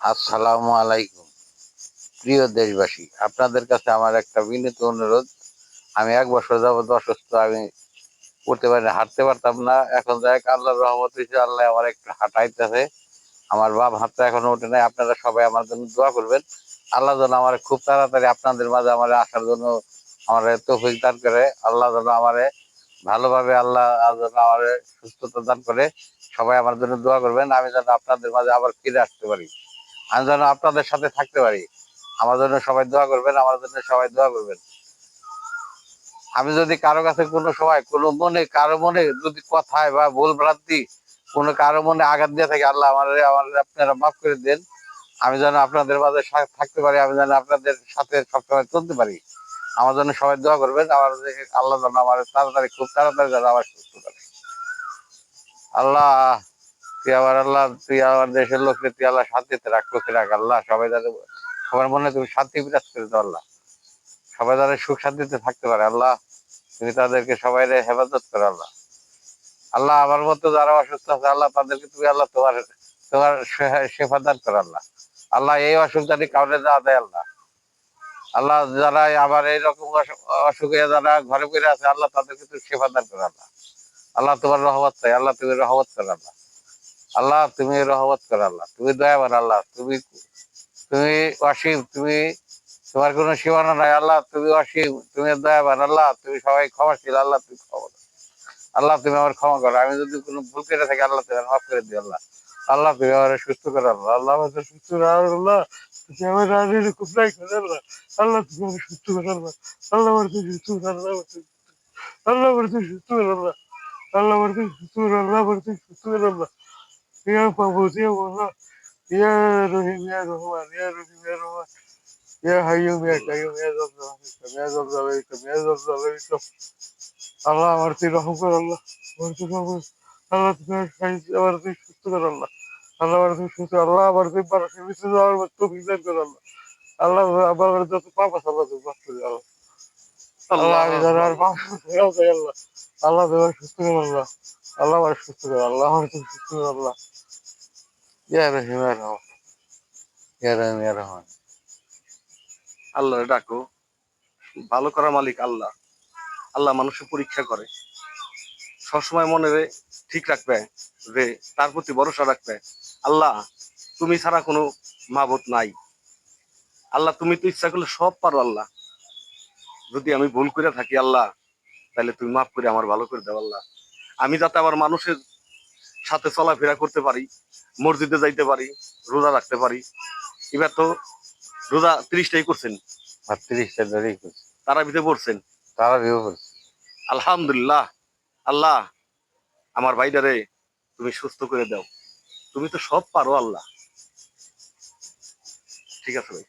আসসালামু আলাইকুম। প্রিয় দেশবাসী, আপনাদের কাছে আমার একটা বিনীত অনুরোধ। আমি এক বছর যাবত অসুস্থ, আমি করতে পারি না, হাঁটতে পারতাম না। এখন যাই হোক, আল্লাহর রহমত আল্লাহ আমার একটু হাঁটাইতেছে। আমার বাপ হাতটা এখনও ওঠে নাই, আপনারা সবাই আমার জন্য দোয়া করবেন। আল্লাহ যেন আমার খুব তাড়াতাড়ি আপনাদের মাঝে আমার আসার জন্য আমার তৌফিক দান করে। আল্লাহ যেন আমারে ভালোভাবে আল্লাহ যেন আমার সুস্থতা দান করে। সবাই আমার জন্য দোয়া করবেন, আমি যেন আপনাদের মাঝে আবার ফিরে আসতে পারি। আমি যেন আপনাদের সাথে থাকতে পারি। আমার জন্য সবাই দোয়া করবেন, আমার জন্য সবাই দোয়া করবেন। আমি যদি কারও কাছে কোনো সময়, কোনো মনে, কারও মনে যদি কথায় বা ভুল ভ্রান্তি কোনো কারও মনে আঘাত দিয়ে থাকে, আল্লাহ আমার আমার, আপনারা মাফ করে দেন। আমি যেন আপনাদের মাঝে থাকতে পারি, আমি যেন আপনাদের সাথে সবসময় চলতে পারি। আমার জন্য সবাই দোয়া করবেন, আমার আল্লাহ যেন আমার তাড়াতাড়ি, খুব তাড়াতাড়ি যেন আমার সুস্থ করে আল্লাহ তুই আমার আল্লাহ তুই আমার দেশের লোককে তুই আল্লাহ শান্তিতে রাখ লোকে রাখ, আল্লাহ। সবাই যেন সবার মনে তুমি শান্তি বিরাজ করে দাও, আল্লাহ। সবাই যেন সুখ শান্তিতে থাকতে পারে, আল্লাহ। তুমি তাদেরকে সবাই হেফাজত করো, আল্লাহ। আল্লাহ আমার মতো যারা অসুস্থ আছে, আল্লাহ তাদেরকে তুমি, আল্লাহ, তোমার তোমার শেফা দান করো, আল্লাহ। আল্লাহ এই অসুখ জানি কাউরে দেওয়া দেয়, আল্লাহ। আল্লাহ যারা আবার এইরকম অসু- অসুখে যারা ঘরে পড়ে আছে, আল্লাহ তাদেরকে তুমি শেফা দান করো, আল্লাহ। আল্লাহ তোমার রহমত চাই, আল্লাহ তুমি রহমত করো, আল্লাহ। আল্লাহ, তুমি রহমত করো আল্লাহ, তুমি দয়াবান আল্লাহ, তুমি তুমি অসীম, তুমি, তোমার কোনো সীমানা নাই আল্লাহ, তুমি অসীম, তুমি দয়াবান আল্লাহ, তুমি সবাই ক্ষমাশীল, আল্লাহ তুমি ক্ষমা আল্লাহ, তুমি আমার ক্ষমা করো। আমি যদি কোনো ভুল করে থাকি, আল্লাহ তুমি মাফ করে দিও আল্লাহ। আল্লাহ, তুমি আমার সুস্থ করো আল্লাহ। আল্লাহ আমাকে সুস্থ আল্লাহ। তুমি আমার রানীর নাই করে আল্লাহ। আল্লাহ, তুমি আমার সুস্থ করো আল্লাহ। আল্লাহ আমার তুমি সুস্থ করো, আল্লাহ আল্লাহ আমার তুমি সুস্থ করো আল্লাহ। আল্লাহ আমার তুমি সুস্থ করো, আল্লাহ আমার তুমি সুস্থ করো আল্লাহ। ইয়া পাবো ইয়া বলো ইয়া রহিম ইয়া রহমান ইয়া রহিম ইয়া রহমান ইয়া হাইয়ুম ইয়া কাইয়ুম ইয়া জলজাল ইয়া জলজাল ইয়া জলজাল আল্লাহ আমার তুই রহম কর আল্লাহ আমার তুই রহম। আল্লাহ তুমি সাহায্য- আমার তুই সুস্থ কর আল্লাহ আল্লাহ আমার তুই সুস্থ আল্লাহ আমার তুই মানুষের ভিতরে আমার তো বিধান কর আল্লাহ আল্লাহ আমার যত পাপ আছে আল্লাহ তুমি মাফ করে আল্লাহ আল্লাহ আমি আর পাপ আল্লাহ আল্লাহ তুমি আমার সুস্থ কর আল্লাহ আল্লাহ সুস্থ আল্লাহ সুস্থ আল্লাহ। ইয়া রহিম রহমান। ইয়া রহিম ইয়া আল্লাহ ডাকো। ভালো করার মালিক আল্লাহ। আল্লাহ মানুষের পরীক্ষা করে। সবসময় মনে ঠিক রাখবে যে, তার প্রতি ভরসা রাখবে। আল্লাহ, তুমি ছাড়া কোনো মাবত নাই। আল্লাহ, তুমি তো ইচ্ছা করলে সব পারো আল্লাহ। যদি আমি ভুল করে থাকি আল্লাহ, তাহলে তুমি মাফ করে আমার ভালো করে দাও আল্লাহ। আমি যাতে আবার মানুষের সাথে চলাফেরা করতে পারি মসজিদে যাইতে পারি রোজা রাখতে পারি। এবার তো রোজা ত্রিশটাই করছেন। আর তিরিশটা ধরেই করছি। তারা ভিতরে পড়ছেন। তারা করছে আলহামদুলিল্লাহ। আল্লাহ আমার ভাইটারে তুমি সুস্থ করে দাও। তুমি তো সব পারো আল্লাহ। ঠিক আছে ভাই।